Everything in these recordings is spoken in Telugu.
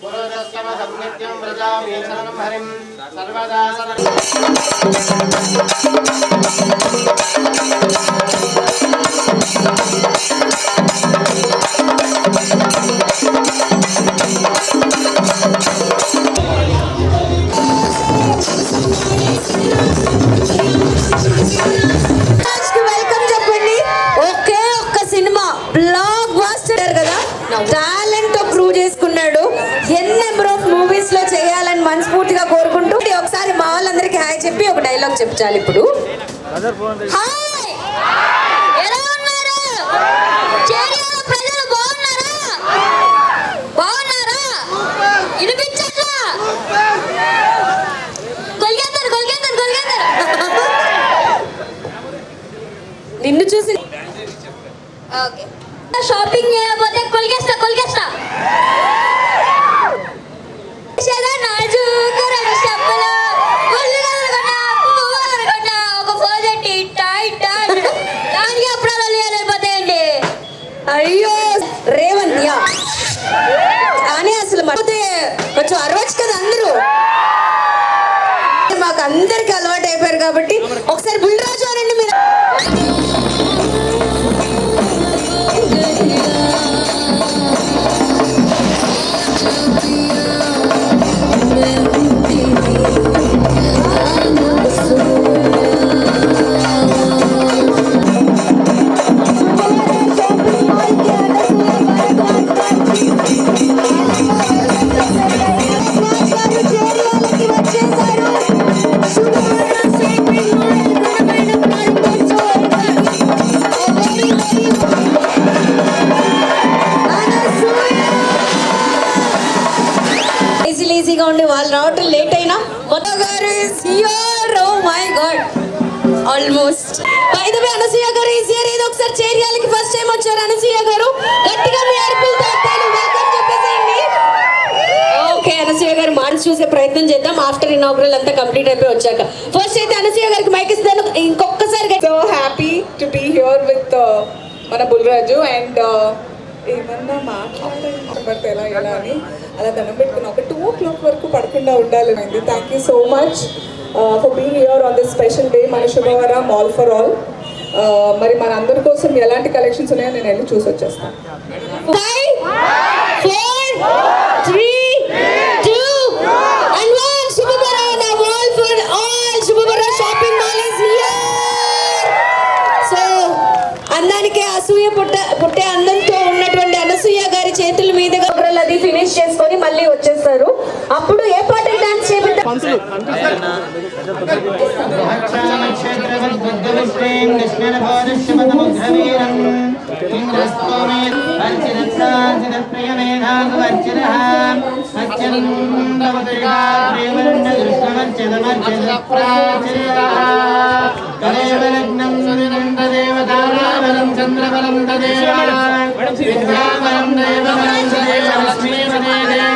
पुरदस्तमसंनित्यं व्रजामि शरणं हरिं। सर्वदा మనస్ఫూర్తిగా కోరుకుంటూ ఒకసారి మా వాళ్ళందరికీ హాయ్ చెప్పి ఒక డైలాగ్ చెప్తాలి ఇప్పుడు. హాయ్! ఎలా ఉన్నారు? చేరియాల ప్రజలు బాగున్నారా? బాగున్నారా? వినిపించట్లా? కొలిగేస్తారు కొలిగేస్తారు కొలిగేస్తారు నిన్ను చూసి okay. Shopping almost by the way Anasuya garu ఈ హియర్ ఏదో ఒకసారి చేరియాలకి ఫస్ట్ టైం వచ్చారు. అనసూయ గారు గట్టిగా మీ అర్పిల్తో వెల్కమ్ చెప్పేసేయండి. ఓకే అనసూయ గారు మార్చి చూసే ప్రయత్నం చేద్దాం. ఆఫ్టర్ ఇనాగ్రల్ అంతా కంప్లీట్ అయిపోయి వచ్చాక. ఫస్ట్ అయితే అనసూయ గారికి మైక్ ఇస్తాను. ఇంకొకసారి so happy to be here with మన బుల్రాజు అండ్ uh, ఏమన్నా మాట్లాడే ఎలా ఎలా అని అలా దండం పెట్టుకుని ఒక టూ ఓ క్లాక్ వరకు పడకుండా ఉండాలి అండి thank you so much for being here on this special day మన శుభవరం ఆల్ ఫర్ ఆల్ మరి మన అందరి కోసం ఎలాంటి కలెక్షన్స్ ఉన్నాయో నేను వెళ్ళి చూసి వచ్చేస్తాను. కలేవలగ్నం సునినందదేవతారావరం చంద్రబలం విద్యాబలం దేవబలం తదేవ లక్ష్మీపదే ధ్రువందే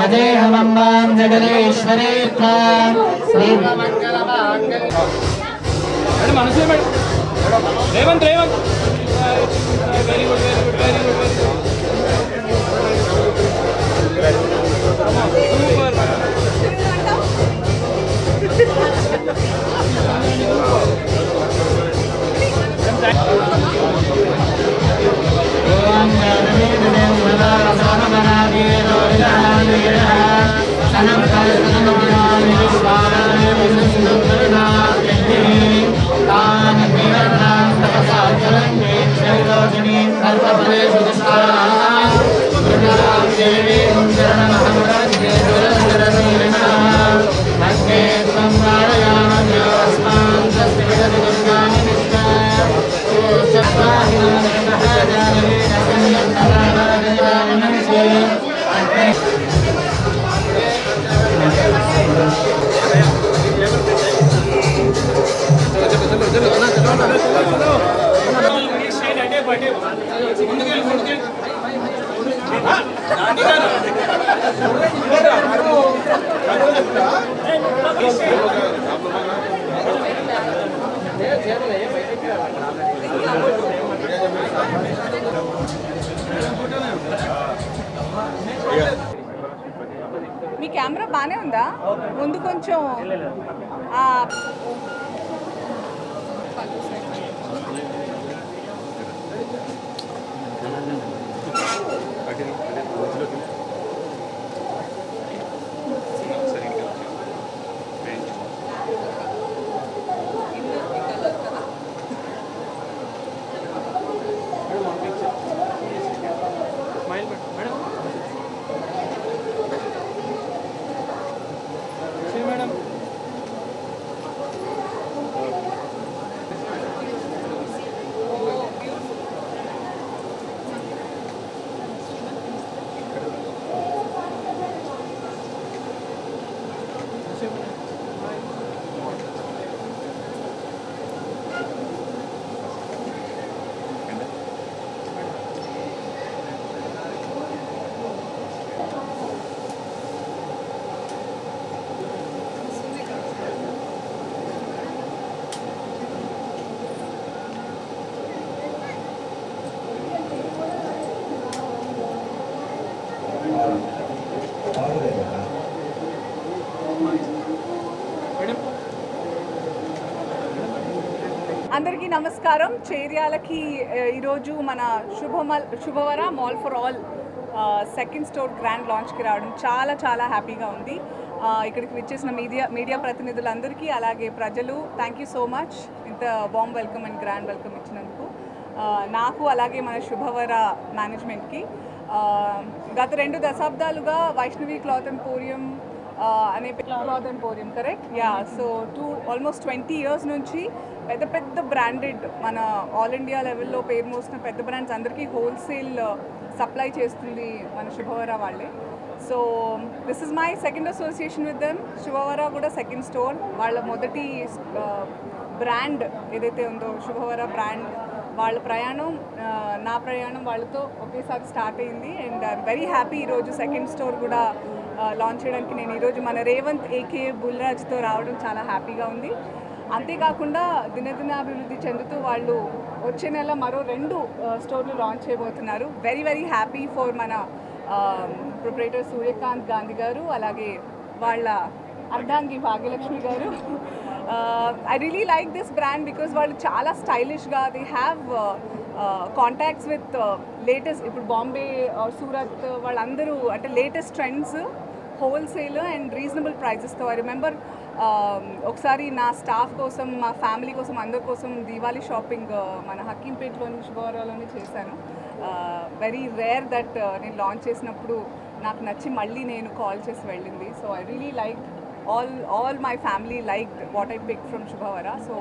బుద్ధేనేవస్మావేనో మధ్యంతరణమా మదేహమంబాం జగదీశ్వరే Revanth Revanth very good very good very good very good ముందు కొంచెం అందరికీ నమస్కారం. చేర్యాలకి ఈరోజు మన శుభమల్ Shubhavara mall for all second store grand లాంచ్కి రావడం చాలా చాలా హ్యాపీగా ఉంది. ఇక్కడికి విచ్చేసిన మీడియా మీడియా ప్రతినిధులందరికీ అలాగే ప్రజలు థ్యాంక్ యూ సో మచ్ ఇంత బాంబ్ వెల్కమ్ అండ్ గ్రాండ్ వెల్కమ్ ఇచ్చినందుకు. నాకు అలాగే మన శుభవర మేనేజ్మెంట్కి గత రెండు దశాబ్దాలుగా వైష్ణవి క్లాత్ ఎంపోరియం Uh, అనే cloth emporium correct ya so to almost twenty years నుంచి పెద్ద పెద్ద బ్రాండెడ్ మన ఆల్ ఇండియా లెవెల్లో పేరు మోసిన పెద్ద బ్రాండ్స్ అందరికీ హోల్సేల్ సప్లై uh, చేస్తుంది మన శుభవర వాళ్ళే. So this is my second association with them Shubhavara కూడా సెకండ్ స్టోర్ వాళ్ళ మొదటి uh, బ్రాండ్ ఏదైతే ఉందో శుభవర బ్రాండ్ వాళ్ళ ప్రయాణం నా ప్రయాణం వాళ్ళతో ఒకేసారి స్టార్ట్ అయింది. అండ్ ఐఎమ్ వెరీ హ్యాపీ ఈరోజు సెకండ్ స్టోర్ కూడా లాంచ్ చేయడానికి నేను ఈరోజు మన రేవంత్ ఏకే బుల్రాజ్తో రావడం చాలా హ్యాపీగా ఉంది. అంతేకాకుండా దినదినాభివృద్ధి చెందుతూ వాళ్ళు వచ్చే నెల మరో రెండు స్టోర్లు లాంచ్ చేయబోతున్నారు. వెరీ వెరీ హ్యాపీ ఫర్ మన ప్రొపరేటర్ సూర్యకాంత్ గాంధీ గారు అలాగే వాళ్ళ అర్ధాంగి Bhagyalakshmi garu. I really like this brand because వాళ్ళు చాలా స్టైలిష్గా they have contacts with latest ఇప్పుడు బాంబే సూరత్ వాళ్ళందరూ అంటే latest trends wholesale and reasonable ప్రైజెస్తో I remember um, ఒకసారి నా స్టాఫ్ కోసం మా ఫ్యామిలీ కోసం అందరి కోసం దీవాలి షాపింగ్ uh, మన హక్కీంపేటలోని శుభవారాలోనే చేశాను. వెరీ రేర్ దట్ నేను లాంచ్ చేసినప్పుడు నాకు నచ్చి మళ్ళీ నేను కాల్ చేసి వెళ్ళింది. So I really like all all my family like what I pick from Shubhavara so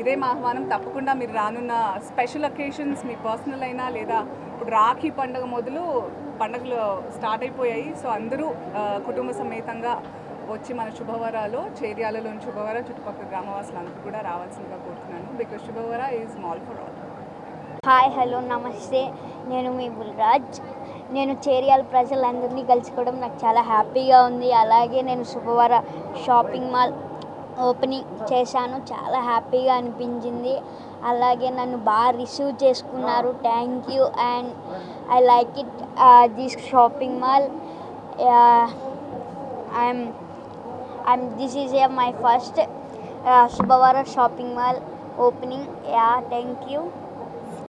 ఇదే మా ఆహ్వానం. తప్పకుండా మీరు రానున్న స్పెషల్ అకేషన్స్ మీ పర్సనల్ అయినా లేదా ఇప్పుడు రాఖీ పండుగ మొదలు పండుగలు స్టార్ట్ అయిపోయాయి. సో అందరూ కుటుంబ సమేతంగా వచ్చి మన శుభవరాలో చేర్యాలలోని శుభవర చుట్టుపక్కల గ్రామవాసులందరూ కూడా రావాల్సిందిగా కోరుతున్నాను. Because Shubhavara is mall for all. Hi hello నమస్తే. నేను మీ బుల్రాజ్. నేను చేరియాల ప్రజలందరినీ కలుసుకోవడం నాకు చాలా హ్యాపీగా ఉంది. అలాగే నేను శుభవార షాపింగ్ మాల్ ఓపెనింగ్ చేశాను. చాలా హ్యాపీగా అనిపించింది. అలాగే నన్ను బాగా రిసీవ్ చేసుకున్నారు. Thank you. And I like it this shopping mall. I'm I'm this is my first Shubhavara shopping mall opening. Ya thank you.